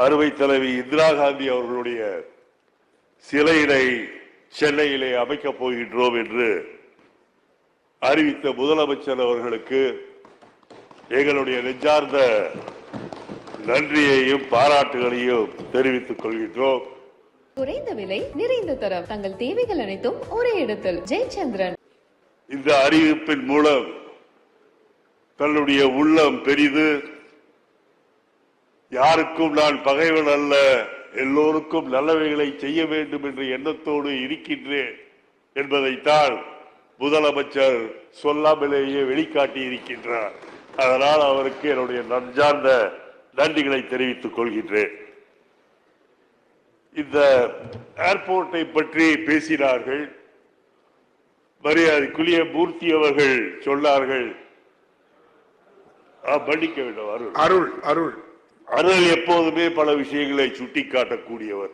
அறுவை தலைவி இந்திரா காந்தி அவர்களுடைய சிலையினை சென்னையிலே அமைக்கப் போகின்றோம் என்று அறிவித்த முதலமைச்சர் அவர்களுக்கு எங்களுடைய நெஞ்சார்ந்த நன்றியையும் பாராட்டுகளையும் தெரிவித்துக் கொள்கின்றோம். குறைந்த விலை நிறைந்த தரம் தங்கள் தேவைகள் அனைத்தும் ஒரே இடத்தில். ஜெயச்சந்திரன். இந்த அறிவிப்பின் மூலம் தன்னுடைய உள்ளம் பெரிது. யாருக்கும் நான் பகைவன் அல்ல. எல்லோருக்கும் நல்லவைகளை செய்ய வேண்டும் என்ற எண்ணத்தோடு இருக்கின்றேன் என்பதைத்தான் முதலமைச்சர் சொல்லாமலேயே வெளிக்காட்டி இருக்கின்றார் அதனால் அவருக்கு என்னுடைய நன்றார்ந்த நன்றிகளை தெரிவித்துக் கொள்கின்றேன். இந்த ஏர்போர்ட்டை பற்றி பேசினார்கள். மரியாதைக்குரிய மூர்த்தி அவர்கள் சொன்னார்கள். ஆ, மன்னிக்க வேண்டும் அருள். அருள் அருள். அருள் எப்போதுமே பல விஷயங்களை சுட்டிக்காட்டக்கூடியவர்.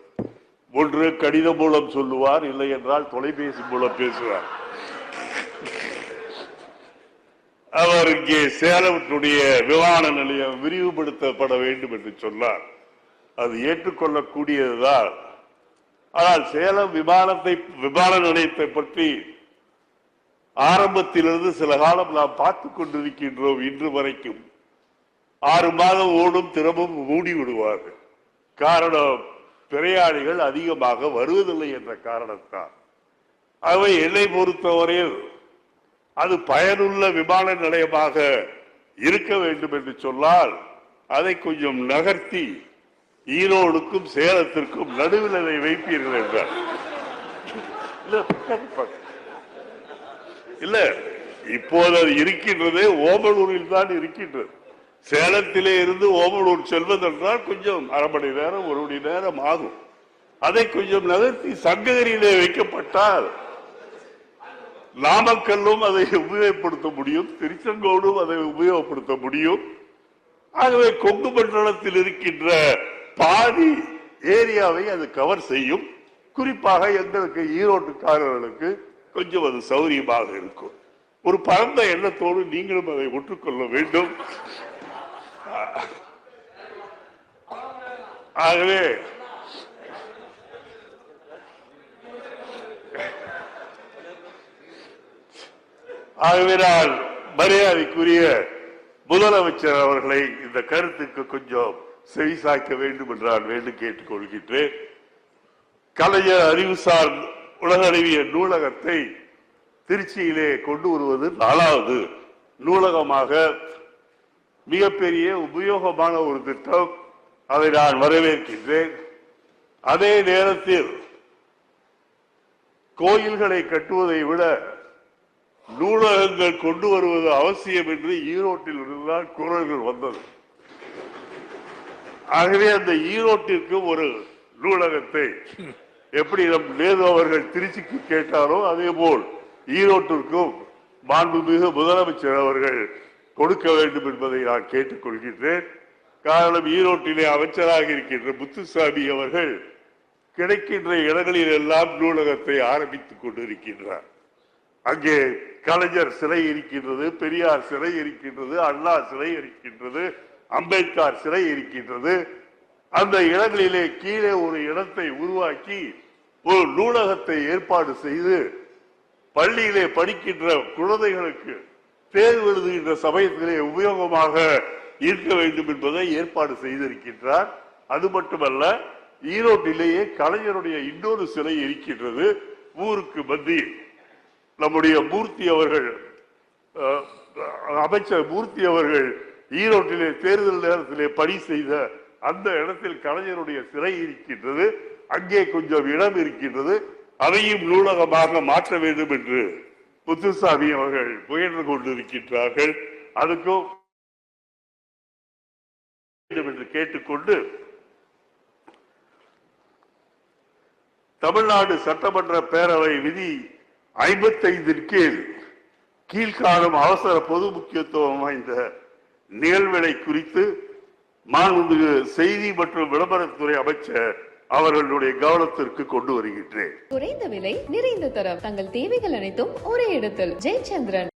ஒன்று கடிதம் மூலம் சொல்லுவார் இல்லை என்றால் தொலைபேசி மூலம் பேசுவார். அவர் இங்கே சேலத்தினுடைய விமான நிலையம் விரிவுபடுத்தப்பட வேண்டும் என்று சொன்னார். அது ஏற்றுக்கொள்ளக்கூடியதுதான். ஆனால் சேலம் விமானத்தை விமான நிலையத்தை பற்றி ஆரம்பத்திலிருந்து சில காலம் நாம் பார்த்துக் கொண்டிருக்கின்றோம் இன்று வரைக்கும். ஆறு மாதம் ஓடும் திறமும் மூடி விடுவார்கள். காரணம் பிரயாணிகள் அதிகமாக வருவதில்லை என்ற காரணத்தால். அவை என்னை பொறுத்தவரையில் அது பயனுள்ள விமான நிலையமாக இருக்க வேண்டும் என்று சொன்னால் அதை கொஞ்சம் நகர்த்தி ஈரோடுக்கும் சேலத்திற்கும் நடுவில் அதை வைப்பீர்கள் என்றார். இல்ல, இல்ல இப்போது அது இருக்கின்றது ஓமலூரில் தான் இருக்கின்றது. சேலத்திலே இருந்து ஓமலூர் செல்வதென்றால் கொஞ்சம் அரை மணி நேரம் ஒரு மணி நேரம் ஆகும். அதை கொஞ்சம் நகர்த்தி சங்ககிரியிலே வைக்கப்பட்டால் நாமக்கல்லும் அதை உபயோகப்படுத்த முடியும் திருச்செங்கோடும் அதை உபயோகப்படுத்த முடியும். ஆகவே கொங்கு மண்டலத்தில் இருக்கின்ற பாதி ஏரியாவை அது கவர் செய்யும். குறிப்பாக எங்களுக்கு ஈரோட்டுக்காரர்களுக்கு கொஞ்சம் அது சௌரியமாக இருக்கும். ஒரு பரந்த எண்ணத்தோடு நீங்களும் அதை ஒற்றுக்கொள்ள வேண்டும். ஆகவே ஆகவே நான் மரியாதைக்குரிய முதலமைச்சர் அவர்களை இந்த கருத்துக்கு கொஞ்சம் செவிசாய்க்க வேண்டும் என்று நான் வேண்டும் கேட்டுக்கொள்கின்றேன். கலைஞர் அறிவுசார் உலகளவிய நூலகத்தை திருச்சியிலே கொண்டு வருவது நாலாவது நூலகமாக மிகப்பெரிய உபயோகமான ஒரு திட்டம் அதை நான் வரவேற்கின்றேன். அதே நேரத்தில் கோயில்களை கட்டுவதை விட நூலகங்கள் கொண்டு வருவது அவசியம் என்று ஈரோட்டில் இருந்துதான் குரல்கள் வந்தது. ஆகவே அந்த ஈரோட்டிற்கு ஒரு நூலகத்தை எப்படி நம் நேரு அவர்கள் திருச்சிக்கு கேட்டாரோ அதே போல் ஈரோட்டிற்கும் மாண்புமிகு முதலமைச்சர் அவர்கள் கொடுக்க வேண்டும் என்பதை நான் கேட்டுக்கொள்கின்றேன். காரணம் ஈரோட்டிலே அமைச்சராக இருக்கின்ற முத்துசாமி அவர்கள் கிடைக்கின்ற இடங்களில் எல்லாம் நூலகத்தை ஆரம்பித்துக் கொண்டிருக்கின்றார். அங்கே கலைஞர் சிலை இருக்கின்றது பெரியார் சிலை இருக்கின்றது அண்ணா சிலை இருக்கின்றது அம்பேத்கர் சிலை இருக்கின்றது. அந்த இடங்களிலே கீழே ஒரு இடத்தை உருவாக்கி ஒரு நூலகத்தை ஏற்பாடு செய்து பள்ளியிலே படிக்கின்ற குழந்தைகளுக்கு தேர்வு எழுதுகின்ற சமயத்திலே உபயோகமாக இருக்க வேண்டும் என்பதை ஏற்பாடு செய்திருக்கின்றார். அது மட்டுமல்ல ஈரோட்டிலேயே கலைஞருடைய இன்னொரு சிலை இருக்கின்றது ஊருக்கு மத்தியில். நம்முடைய மூர்த்தி அவர்கள் அமைச்சர் மூர்த்தி அவர்கள் ஈரோட்டிலே தேர்தல் நேரத்திலே பணி செய்த அந்த இடத்தில் கலைஞருடைய சிலை இருக்கின்றது. அங்கே கொஞ்சம் இடம் இருக்கின்றது. அதையும் நூலகமாக மாற்ற வேண்டும் என்று முத்துசாமி அவர்கள் முயன்று கொண்டிருக்கின்றார்கள். அதுக்கும் வேண்டும் என்று கேட்டுக்கொண்டு தமிழ்நாடு சட்டமன்ற பேரவை விதி ஐம்பத்தைந்தின் கீழ் கீழ்காணும் அவசர பொது முக்கியத்துவம் வாய்ந்த நிகழ்வுகளை குறித்து மாண்புமிகு செய்தி மற்றும் விளம்பரத்துறை அமைச்சர் அவர்களுடைய கவனத்திற்கு கொண்டு வருகின்றேன். குறைந்த விலை நிறைந்த தரம். தங்கள் தேவைகள் அனைத்தும் ஒரே இடத்தில். ஜெயச்சந்திரன்.